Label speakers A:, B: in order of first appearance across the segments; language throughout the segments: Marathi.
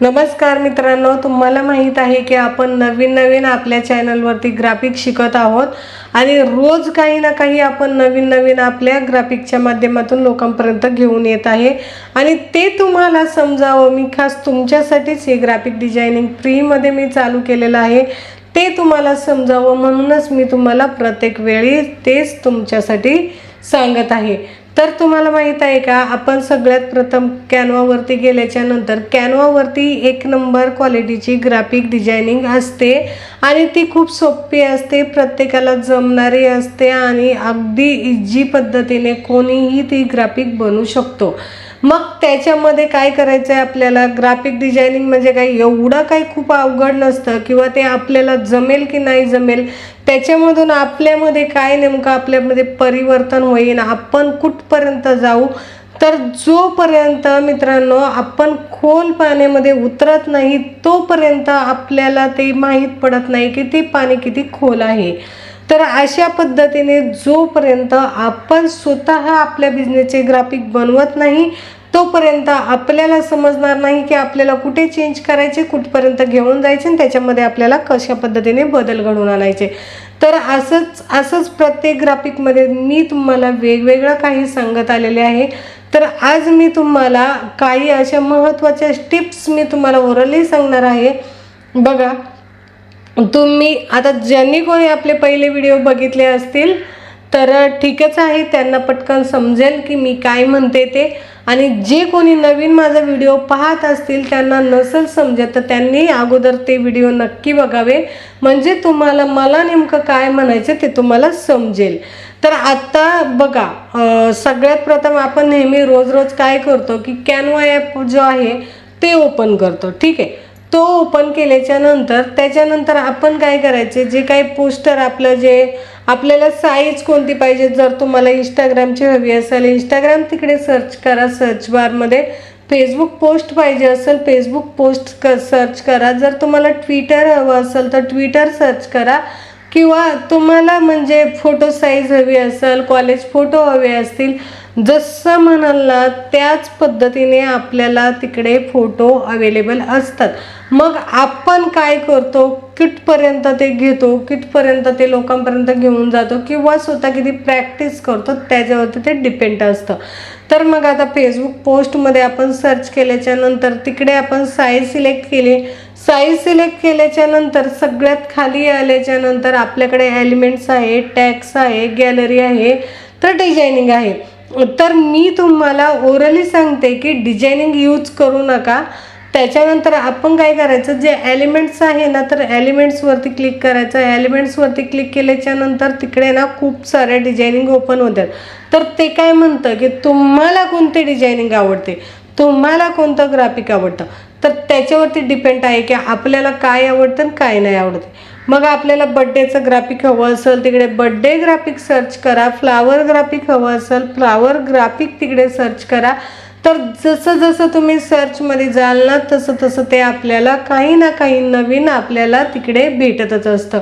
A: नमस्कार मित्रांनो तुम्हाला माहीत आहे की आपण नवीन नवीन आपल्या चॅनलवरती ग्राफिक शिकत आहोत आणि रोज काही ना काही आपण नवीन नवीन आपल्या ग्राफिकच्या माध्यमातून लोकांपर्यंत घेऊन येत आहे. आणि ते तुम्हाला समजावं मी खास तुमच्यासाठीच हे ग्राफिक डिझायनिंग फ्रीमध्ये मी चालू केलेलं आहे. ते तुम्हाला समजावं म्हणूनच मी तुम्हाला प्रत्येक वेळी तेच तुमच्यासाठी सांगत आहे. तर तुम्हाला माहीत आहे का आपण सगळ्यात प्रथम कॅनवावरती गेल्याच्यानंतर कॅनवावरती एक नंबर क्वालिटीची ग्राफिक डिझायनिंग असते आणि ती खूप सोपी असते प्रत्येकाला जमणारी असते आणि अगदी इझी पद्धतीने कोणीही ती ग्राफिक बनवू शकतो. मग त्याच्यामध्ये काय करायचं आहे आपल्याला? ग्राफिक डिझायनिंग म्हणजे काय? एवढं काही खूप अवघड नसतं किंवा ते आपल्याला जमेल की नाही जमेल त्याच्यामधून आपल्यामध्ये काय नेमकं आपल्यामध्ये परिवर्तन होईल आपण कुठपर्यंत जाऊ? तर जोपर्यंत मित्रांनो आपण खोल पाण्यामध्ये उतरत नाही तोपर्यंत आपल्याला ते माहीत पडत नाही की ते पाणी किती खोल आहे. तर अशा पद्धतीने जोपर्यंत आपण स्वतः आपल्या बिझनेसचे ग्राफिक बनवत नाही तोपर्यंत आपल्याला समजणार नाही की आपल्याला कुठे चेंज करायचे कुठपर्यंत घेऊन जायचे आणि त्याच्यामध्ये आपल्याला कशा पद्धतीने बदल घडवून आणायचे. तर असंच असंच प्रत्येक ग्राफिकमध्ये मी तुम्हाला वेगवेगळं काही सांगत आलेले आहे. तर आज मी तुम्हाला काही अशा महत्त्वाच्या टिप्स मी तुम्हाला ओरली सांगणार आहे. बघा तुम्ही आता ज्यांनी कोणी आपले पहिले व्हिडिओ बघितले असतील तर ठीकच आहे त्यांना पटकन समजेल की मी काय म्हणते ते. आणि जे कोणी नवीन माझा व्हिडिओ पाहत असतील त्यांना नसेल समजत तर त्यांनी अगोदर ते व्हिडिओ नक्की बघावे. म्हणजे तुम्हाला मला नेमकं काय म्हणायचं ते तुम्हाला समजेल. तर आत्ता बघा सगळ्यात प्रथम आपण नेहमी रोज रोज काय करतो की कॅनवा ॲप जो आहे ते ओपन करतो. ठीक आहे? तो ओपन केल्याच्यानंतर त्याच्यानंतर आपण काय करायचे? जे काही पोस्टर आपलं जे आपल्याला साईज कोणती पाहिजे? जर तुम्हाला इंस्टाग्रामची हवी असेल इंस्टाग्राम तिकडे सर्च करा. सर्च बारमध्ये फेसबुक पोस्ट पाहिजे असेल फेसबुक पोस्ट क सर्च करा. जर तुम्हाला ट्विटर हवं असेल तर ट्विटर सर्च करा. किंवा तुम्हाला म्हणजे फोटो साईज हवी असेल कॉलेज फोटो हवे असतील जसं म्हणाल ना त्याच पद्धतीने आपल्याला तिकडे फोटो अवेलेबल असतात. मग आपण काय करतो? किटपर्यंत ते घेतो किटपर्यंत ते लोकांपर्यंत घेऊन जातो किंवा स्वतः किती प्रॅक्टिस करतो त्याच्यावरती ते डिपेंड असतं. तर मग आता फेसबुक पोस्टमध्ये आपण सर्च केल्याच्यानंतर तिकडे आपण साईज सिलेक्ट केली साईज सिलेक्ट केल्याच्यानंतर सगळ्यात खाली आल्याच्यानंतर आपल्याकडे एलिमेंट्स आहे टॅक्स आहे गॅलरी आहे तर डिझायनिंग आहे. तर मी तुम्हाला ओरली सांगते की डिझायनिंग यूज करू नका. त्याच्यानंतर आपण काय करायचं जे एलिमेंट्स आहे ना तर एलिमेंट्सवरती क्लिक करायचं. एलिमेंट्सवरती क्लिक केल्याच्यानंतर तिकडे ना खूप साऱ्या डिझायनिंग ओपन होतात. तर ते काय म्हणतं की तुम्हाला कोणते डिझायनिंग आवडते? तुम्हाला कोणतं ग्राफिक आवडतं? याच्यावरती डिपेंड आहे की आपल्याला काय आवडतं आणि काय नाही आवडत. मग आपल्याला बड्डेचं ग्राफिक हवं असेल तिकडे बड्डे ग्राफिक सर्च करा फ्लावर ग्राफिक हवं असेल फ्लावर ग्राफिक तिकडे सर्च करा. तर जसं जसं तुम्ही सर्चमध्ये जाल ना तसं तसं ते आपल्याला काही ना काही नवीन आपल्याला तिकडे भेटतच असतं.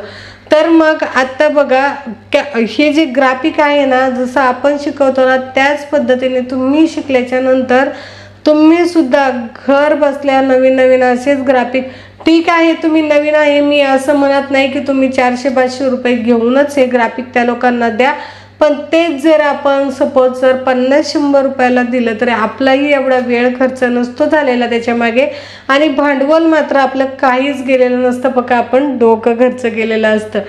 A: तर मग आता बघा हे जे ग्राफिक आहे ना जसं आपण शिकवतो ना त्याच पद्धतीने तुम्ही शिकल्याच्या नंतर तुम्ही सुद्धा घर बसल्या नवीन नवीन असेच ग्राफिक ठीक आहे तुम्ही नवीन आहे मी असं म्हणत नाही की तुम्ही चारशे पाचशे रुपये घेऊनच हे ग्राफिक त्या लोकांना द्या. पण तेच जर आपण सपोज जर पन्नास शंभर रुपयाला दिलं तर आपलाही एवढा वेळ खर्च नसतो झालेला त्याच्यामागे आणि भांडवल मात्र आपलं काहीच गेलेलं नसतं फक्त आपण डोकं खर्च केलेलं असतं.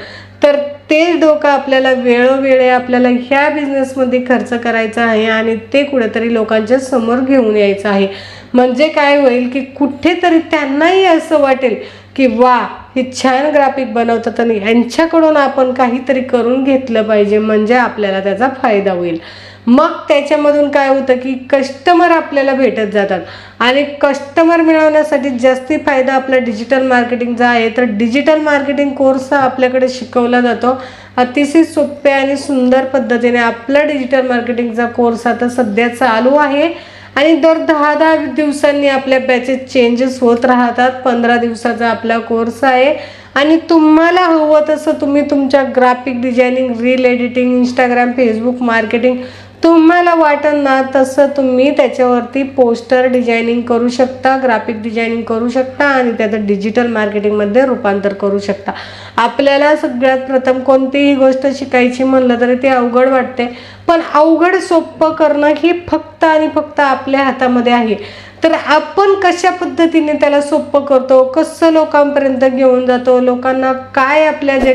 A: तर ते डोकं आपल्याला वेळोवेळी आपल्याला ह्या बिझनेसमध्ये खर्च करायचा आहे आणि ते कुठेतरी लोकांच्या समोर घेऊन यायचं आहे. म्हणजे काय होईल की कुठेतरी त्यांनाही असं वाटेल की वा हे छान ग्राफिक बनवतात आणि यांच्याकडून आपण काहीतरी करून घेतलं पाहिजे म्हणजे आपल्याला त्याचा फायदा होईल. मग त्याच्यामधून काय होतं की कस्टमर आपल्याला भेटत जातात. आणि कस्टमर मिळवण्यासाठी जास्ती फायदा आपला डिजिटल मार्केटिंगचा आहे. तर डिजिटल मार्केटिंग कोर्स हा आपल्याकडे शिकवला जातो. अतिशय सोप्या आणि सुंदर पद्धतीने आपला डिजिटल मार्केटिंगचा कोर्स आता सध्या चालू आहे. आणि दर दहा दहा दिवसांनी आपल्या बॅचेस चेंजेस होत राहतात. पंधरा दिवसाचा आपला कोर्स आहे. आणि तुम्हाला हवं तसं तुम्ही तुमच्या graphic designing reel editing Instagram Facebook marketing तुम्हाला वाटन ना तसं तुम्ही त्याच्यावरती पोस्टर डिझायनिंग करू शकता ग्राफिक डिझायनिंग करू शकता आणि त्याचं डिजिटल मार्केटिंगमध्ये रूपांतर करू शकता. आपल्याला सगळ्यात प्रथम कोणतीही गोष्ट शिकायची म्हणलं तरी ते अवघड वाटते. पण अवघड सोपं करणं ही फक्त आणि फक्त आपल्या हातामध्ये आहे. तर आपण कशा पद्धतीने त्याला सोपं करतो? कसं लोकांपर्यंत घेऊन जातो? लोकांना काय आपल्या जे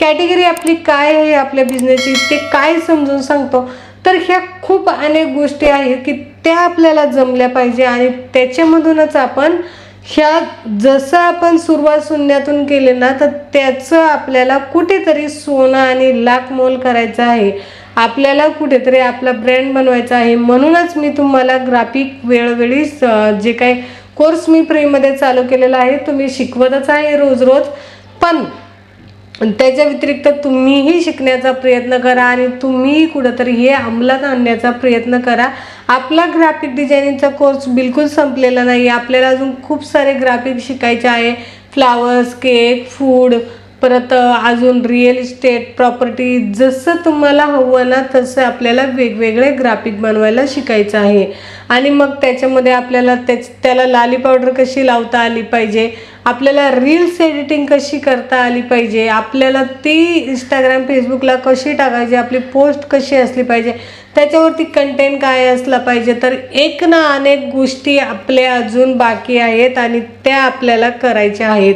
A: कॅटेगरी आपली काय आहे आपल्या बिझनेसची ते काय समजून सांगतो? तर ह्या खूप अनेक गोष्टी आहेत की त्या आपल्याला जमल्या पाहिजे आणि त्याच्यामधूनच आपण ह्या जसं आपण सुरुवात शून्यातून केले ना तर त्याचं आपल्याला कुठेतरी सोनं आणि लाख मोल करायचं आहे. आपल्याला कुठेतरी आपला ब्रँड बनवायचा आहे. म्हणूनच मी तुम्हाला ग्राफिक वेळोवेळी जे काही कोर्स मी फ्रीमध्ये चालू केलेला आहे तुम्ही शिकवतच आहे रोज रोज. पण त्याच्या व्यतिरिक्त तुम्हीही शिकण्याचा प्रयत्न करा आणि तुम्ही कुठंतरी हे अंमलात आणण्याचा प्रयत्न करा. आपला ग्राफिक डिझायनिंगचा कोर्स बिलकुल संपलेला नाही. आपल्याला अजून खूप सारे ग्राफिक शिकायचे आहे. फ्लावर्स केक फूड परत अजून रिअल इस्टेट प्रॉपर्टी जसं तुम्हाला हवं ना तसं आपल्याला वेगवेगळे ग्राफिक बनवायला शिकायचं आहे. आणि मग त्याच्यामध्ये आपल्याला त्याच त्याला लाली पावडर कशी लावता आली पाहिजे? आपल्याला रील्स एडिटिंग कशी करता आली पाहिजे? आपल्याला ती इंस्टाग्राम फेसबुकला कशी टाकायची? आपली पोस्ट कशी असली पाहिजे? त्याच्यावरती कंटेंट काय असला पाहिजे? तर एक ना अनेक गोष्टी आपल्या अजून बाकी आहेत आणि त्या आपल्याला करायच्या आहेत.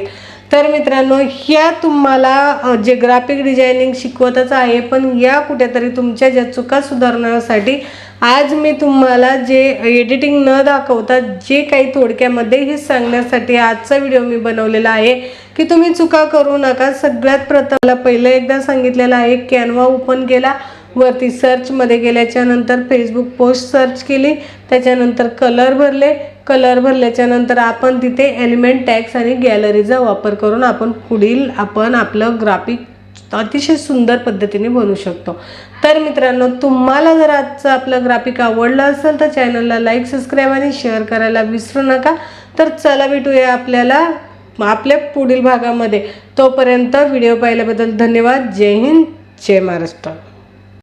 A: तर मित्रांनो ह्या तुम्हाला जे ग्राफिक डिझायनिंग शिकवतच आहे पण या कुठेतरी तुमच्या ज्या चुका सुधारण्यासाठी आज मी तुम्हाला जे एडिटिंग न दाखवता जे काही थोडक्यामध्ये हे सांगण्यासाठी आजचा व्हिडिओ मी बनवलेला आहे की तुम्ही चुका करू नका. सगळ्यात प्रथम मला पहिलं एकदा सांगितलेलं आहे कॅनवा ओपन केला. वरती सर्चमध्ये गेल्याच्यानंतर फेसबुक पोस्ट सर्च केली. त्याच्यानंतर कलर भरले. कलर भरल्याच्यानंतर आपण तिथे एलिमेंट टॅक्स आणि गॅलरीचा वापर करून आपण पुढील आपण आपलं ग्राफिक अतिशय सुंदर पद्धतीने बनवू शकतो. तर मित्रांनो तुम्हाला जर आजचं आपलं ग्राफिक आवडलं असेल तर चॅनलला लाईक सबस्क्राईब आणि शेअर करायला विसरू नका. तर चला भेटूया आपल्याला आपल्या पुढील भागामध्ये. तोपर्यंत व्हिडिओ पाहिल्याबद्दल धन्यवाद. जय हिंद. जय महाराष्ट्र.